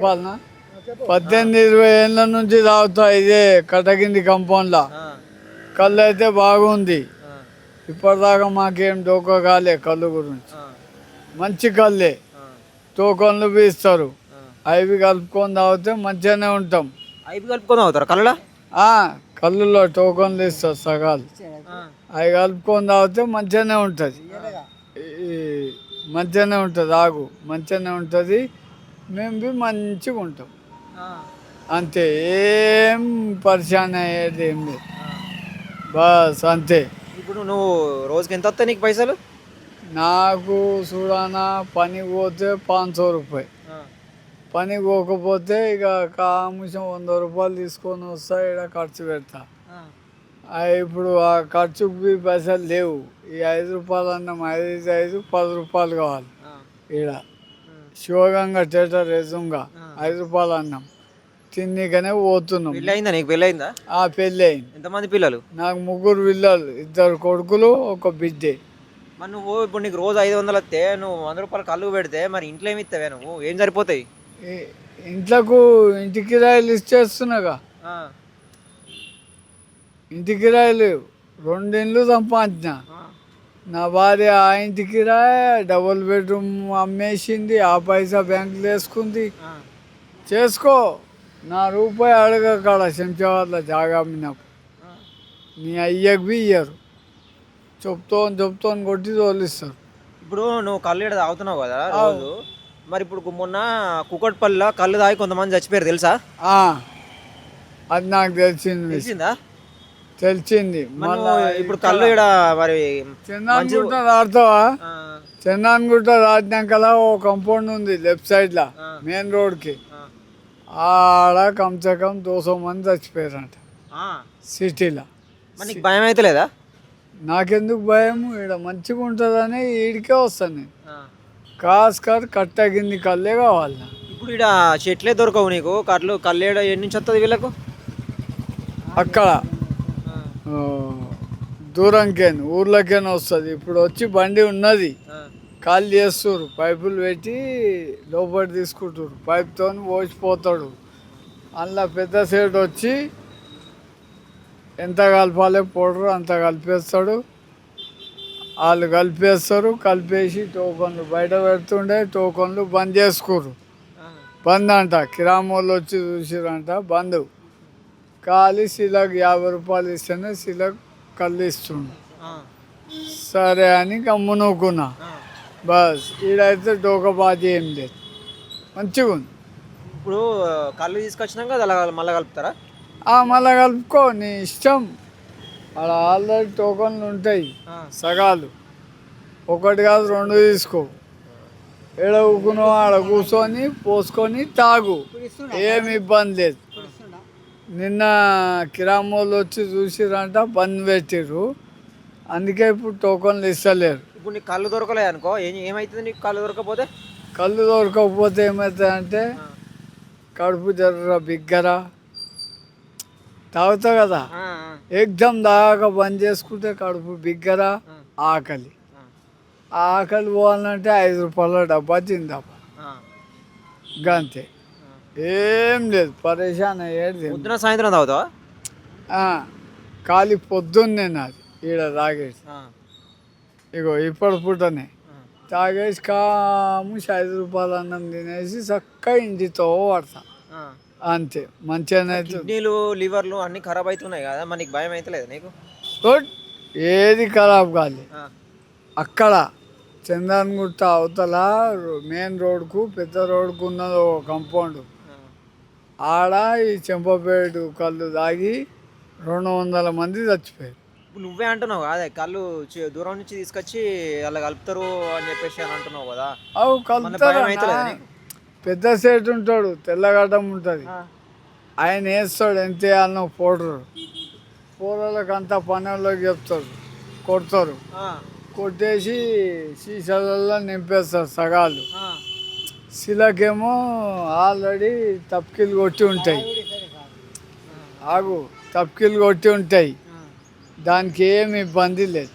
పాలన పద్దెనిమిది ఇరవై ఏళ్ళ నుంచి తాగుతా ఇదే కటకింది కంపౌండ్లో కళ్ళు అయితే బాగుంది. ఇప్పటిదాకా మాకేం డోకా కాలే కళ్ళు గురించి. మంచి కళ్ళే. టోకన్లు బి ఇస్తారు అవి కలుపుకొని తాగితే మంచిగానే ఉంటాం. ఐపీ కలుపుకొని అవుతారు కళ్ళ ఆ, కళ్ళులో టోకన్లు ఇస్తారు సగాలు. అవి కలుపుకొని తాగితే మంచిగానే ఉంటుంది. మంచిగానే ఉంటుంది. ఆగు మంచిగానే ఉంటుంది. మేము బి మంచిగా ఉంటాం అంతే ఏం పరిశాన్ అయ్యేది ఏం లేదు. బస్ అంతే. ఇప్పుడు నువ్వు రోజుకి ఎంత వస్తాయి నీకు పైసలు? నాకు చూడానా పని పోతే పాంచ్ రూపాయి. పని పోకపోతే ఇక కాముషం వంద రూపాయలు తీసుకొని వస్తా ఇక్కడ ఖర్చు పెడతా. ఇప్పుడు ఆ ఖర్చుకు పైసలు లేవు. ఈ ఐదు రూపాయలు అన్నం ఐదు ఐదు పది రూపాయలు కావాలి. ఈడ. శివగంగా థియేటర్ ఎదురుగా ఐదు రూపాయలు అన్నం. తిన్నీకనే పోతున్నాం. నీకు? పెళ్ళి అయిందా ఆ పెళ్ళి అయింది ఎంతమంది పిల్లలు? నాకు ముగ్గురు పిల్లలు ఇద్దరు కొడుకులు ఒక బిడ్డే. మరి నువ్వు ఇప్పుడు నీకు రోజు ఐదు వందలు వస్తే నువ్వు వంద రూపాయలు కళ్ళు పెడితే మరి ఇంట్లో ఏమి ఇస్తావే నువ్వు? ఏం సరిపోతాయి? ఇంట్లకు ఇంటి కిరాయిలు ఇచ్చేస్తున్నాగా ఇంటి కిరాయిలు రెండు ఇండ్లు సంపాదించిన నా భార్య ఆ ఇంటి కిరాయి డబుల్ బెడ్రూమ్ అమ్మేసింది ఆ పైసా బ్యాంకులో వేసుకుంది. చేసుకో. నా రూపాయి అడగకాడ శంషాబాద్లో జాగా అమ్మినప్పుడు నీ అయ్యకు బి ఇయ్యరు చెప్తాను చెప్తాను కొట్టి తోలిస్తారు. ఇప్పుడు నువ్వు కళ్ళు ఇక్కడ తాగుతున్నావు కదా రోజు. మరి ఇప్పుడు మొన్న కుకట్పల్లిలో కళ్ళు తాగి కొంతమంది చచ్చిపోయారు తెలుసా? అది నాకు తెలిసింది. తెలిసిందా? తెలిసింది ఇప్పుడు కళ్ళు ఇక్కడ మరి చెన్నాన్గుట్ట దాటుతావా? ఆ, చెన్నాన్గుట్ట దాటినాకలా ఓ కంపౌండ్ ఉంది లెఫ్ట్ సైడ్లో ఆ. మెయిన్ రోడ్కి ఆ, ఆడ కమ్సే కమ్ దోసో మంది చచ్చిపోయారంట. సిటీలో. మరి నీకు భయం అయితే లేదా? నాకెందుకు భయం? ఈడ మంచిగా ఉంటుందని ఈడికే వస్తాను నేను. కాస్కర్ కట్టగింది కళ్ళే కావాలి. ఇప్పుడు ఇక్కడ చెట్లే దొరకవు నీకు? కళ్ళు కళ్ళేడ ఎన్ని నుంచి వస్తుంది వీళ్ళకు? అక్కడ. దూరంకేను ఊర్లోకేను వస్తుంది. ఇప్పుడు వచ్చి బండి ఉన్నది. కాల్ చేస్తారు పైపులు పెట్టి లోపల తీసుకుంటారు పైప్తో పోసిపోతాడు. అందులో పెద్ద సేట్ వచ్చి ఎంత కలపాలి పౌడర్ అంత కలిపేస్తాడు. వాళ్ళు కలిపేస్తారు. కలిపేసి టోకన్లు బయట పెడుతుండే టోకన్లు బంద్ చేసుకోరు బంద్ అంట. కిరామ్ వాళ్ళు వచ్చి చూసిరంట బంద్. ఖాళీ శిలకు యాభై రూపాయలు ఇస్తేనే శిలకు కళ్ళు ఇస్తుండు. సరే అని గమ్మునుకున్నా బస్. ఈడైతే డోకబాజీ ఏం లేదు. మంచిగా ఉంది. ఇప్పుడు కళ్ళు తీసుకొచ్చినాక అలా మళ్ళీ కలుపుతారా? ఆ మళ్ళా కలుపుకో నీ ఇష్టం. అక్కడ ఆల్రెడీ టోకన్లు ఉంటాయి. సగాలు. ఒకటి కాదు రెండు తీసుకో. ఏడ ఊకునో ఆడ కూర్చొని పోసుకొని తాగు. ఏమి ఇబ్బంది లేదు. నిన్న కిరామోళ్ళు వచ్చి చూసిరంట బంద్ పెట్టిర్రు. అందుకే ఇప్పుడు టోకన్లు ఇస్తలేరు. ఇప్పుడు నీకు కళ్ళు దొరకలే అనుకో ఏం ఏమవుతుంది నీకు కళ్ళు దొరకకపోతే కళ్ళు దొరకకపోతే ఏమవుతుందంటే కడుపు జర్ర బిగ్గర. తాగుతావు కదా? ఎగ్జామ్ దాకా బంద్ చేసుకుంటే కడుపు బిగ్గర ఆకలి. ఆకలి పోవాలంటే ఐదు రూపాయల డబ్బా తిందాపా ఆ, గంతే. ఏం లేదు పరేషాన్ అయ్యేది పొద్దున సాయంత్రం తాగుతావా? ఖాళీ పొద్దున్నే నాది ఈడ తాగేసి. ఇగో ఇప్పటి పూటనే. ఆ. తాగేసి కాముసి ఐదు రూపాయలు అన్నం తినేసి చక్కగా ఇంటితో పడతా. అంతే మంచిగానే కిడ్నీలు లివర్లు అన్ని ఖరాబ్ అవుతున్నాయి కదా మరి నీకు భయం అయితే లేదు నీకు ఏది ఖరాబ్ ఆ, అక్కడ చందన్గుట్ట అవతల మెయిన్ రోడ్కు పెద్ద రోడ్కు ఉన్నది ఒక కంపౌండ్. ఆడ ఈ చెంపపేటు కళ్ళు తాగి రెండు వందల మంది చచ్చిపోయారు. ఇప్పుడు నువ్వే అంటున్నావు అదే కళ్ళు దూరం నుంచి తీసుకొచ్చి అలా కలుపుతారు అని చెప్పేసి అని అంటున్నావు కదా. అవు నీకు? పెద్ద సేటు ఉంటాడు తెల్లగడ్డం ఉంటుంది. ఆయన వేస్తాడు ఎంత వేయాలనో పౌడర్. పౌడర్లకు అంతా పనుల్లోకి చెప్తారు కొడతారు. కొట్టేసి సీసాలలో నింపేస్తారు సగాలు. శిలకేమో ఆల్రెడీ తప్కిలు కొట్టి ఉంటాయి. ఆగు తప్కిలు కొట్టి ఉంటాయి. దానికి ఏమి ఇబ్బంది లేదు.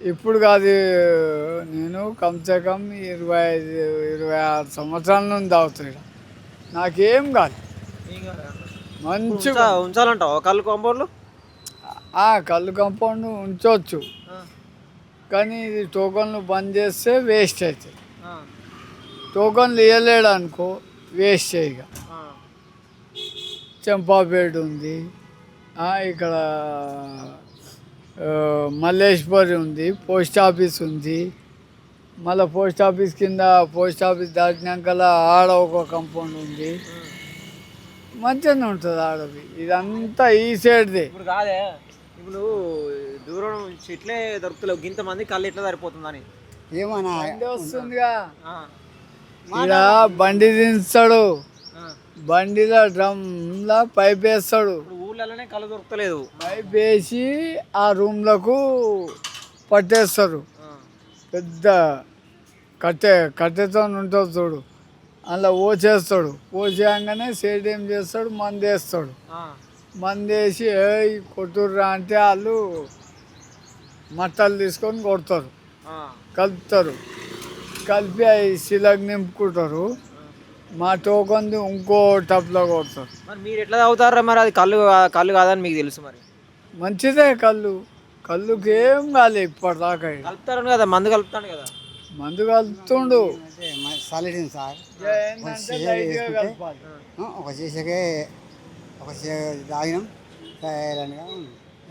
ఇప్పుడు కాదు నేను కమ్సే కమ్ ఇరవై ఐదు ఇరవై ఆరు సంవత్సరాల నుండి తాగుతాడు నాకేం కాదు. మంచి ఉంచా ఉంచాలంటావు? కళ్ళు కాంపౌండ్లు? కళ్ళు కంపౌండ్ ఉంచవచ్చు కానీ ఇది టోకన్లు బంద్ చేస్తే వేస్ట్ అవుతుంది. టోకన్లు ఇవ్వలేడు అనుకో వేస్ట్ ఇక. చెంపాపేట ఉంది. ఆ, ఇక్కడ మల్లేశ్వరి ఉంది పోస్ట్ ఆఫీస్ ఉంది. మళ్ళీ పోస్ట్ ఆఫీస్ కింద పోస్ట్ ఆఫీస్ దాటినాక ఆడ ఒక కంపౌండ్ ఉంది. మంచిగానే ఉంటుంది ఆడది ఇదంతా ఈ సైడ్దే ఇప్పుడు కాదే ఇప్పుడు దూరం చెట్లే దొరుకుతలేవు. గింత మంది కళ్ళు ఎట్లా సరిపోతుందని. ఏమన్నా వస్తుందిగా. ఆ, ఇక్కడ బండి దించుతాడు ఆ. బండిలో డ్రమ్లా పైప్ వేస్తాడు. ఊళ్ళలోనే కళ్ళు దొరుకుతలేదు పైప్ వేసి ఆ రూమ్లకు పట్టేస్తారు. పెద్ద కట్టె కట్టెతో ఉంటుంది చూడు. అందులో పోసేస్తాడు పోసేయంగానే సేట్ ఏం చేస్తాడు? మందు వేస్తాడు. ఆ, మందు వేసి ఏయ్ కొట్టుర్రా అంటే వాళ్ళు మట్టలు తీసుకొని కొడతారు. కలుపుతారు. కలిపి అవి శిలకు నింపుకుంటారు. మా టోకంది ఇంకో టప్లో కొడతారు. మరి మీరు ఎట్లా తాగుతారా మరి? అది కళ్ళు కా- కళ్ళు కాదని మీకు తెలుసు మరి. మంచిదే కళ్ళు. కళ్ళుకి ఏం కాలే ఇప్పటిదాకా ఈడ. కలుపుతారు కదా మందు కలుపుతాడు కదా. మందు కలుపుతుండు. Solid sir? ఏంటంటే లైట్గా కలపాలి. ఆ, ఒక సీసకే ఒక సీ తాగినాం.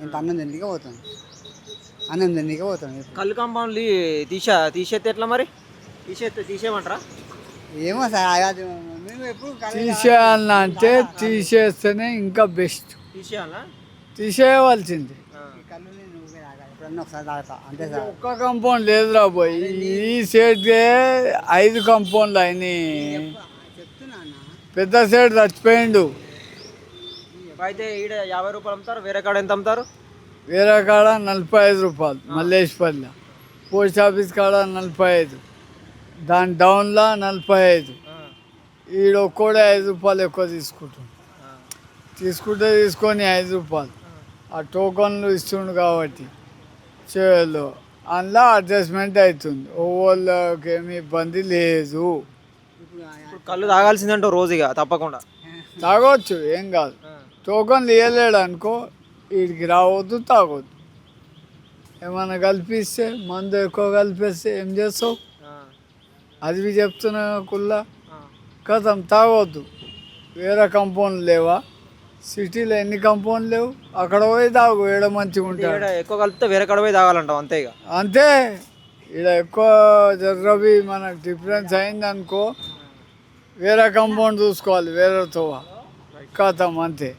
ఇంత అన్నం తిండికే పోతాం. అన్నం తిండికే పోతాం. ఇప్పుడు కళ్ళు కాంపౌండ్లు తీసా తీసేస్తే ఎట్లా మరి? తీసేస్తే తీసేయమంటారా? ఏమో సార్ అది మేము ఎప్పుడు కళ్ళు తీసేయాలన్నా అంటే తీసేస్తేనే ఇంకా బెస్ట్. తీసేయాలా? తీసేయవలసింది. ఎప్పుడన్నా ఒకసారి తాగుతా. అంతే సార్. ఒక్క కంపౌండ్ లేదురా పోయి ఈ సైడ్కే ఐదు కంపౌండ్లు అయినాయి. అన్న. పెద్ద సైడ్ చచ్చిపోయిండు. అయితే ఈడ యాభై రూపాయలు అమ్ముతారు వేరే కాడ ఎంత అమ్ముతారు? వేరే కాడ నలభై ఐదు రూపాయలు మల్లేశ్పల్లి. పోస్ట్ ఆఫీస్ కాడ నలభై ఐదు. దాని డౌన్లో నలభై ఐదు. ఈడ ఒక్కడే ఐదు రూపాయలు ఎక్కువ తీసుకుంటాం ఆ, తీసుకుంటే తీసుకొని ఐదు రూపాయలు. ఆ. టోకన్లు ఇస్తుండు కాబట్టి చేలో అందులో అడ్జస్ట్మెంట్ అవుతుంది ఓళ్ళకి ఏమి ఇబ్బంది లేదు. కళ్ళు తాగాల్సిందంటూ రోజుగా తప్పకుండా. తాగొచ్చు ఏం కాదు. టోకన్లు ఇవ్వలేడు అనుకో వీడికి రావద్దు తాగొద్దు. ఏమైనా కల్పిస్తే మందు ఎక్కువ కలిపిస్తే ఏం చేస్తావు? అది చెప్తున్నా కుల్లా. కథం తాగొద్దు. వేరే కంపౌండ్ లేవా? సిటీలో ఎన్ని కంపౌండ్ లేవు? అక్కడ పోయి తాగు ఏడ మంచిగా ఉంటాడు. ఎక్కువ కలిపితే వేరే కాడ పోయి తాగాలంటావు? అంతే ఇక. అంతే. ఇక్కడ ఎక్కువ జర్రబి మనకు డిఫరెన్స్ అయింది అనుకో వేరే కంపౌండ్ చూసుకోవాలి వేరేతో కథం అంతే.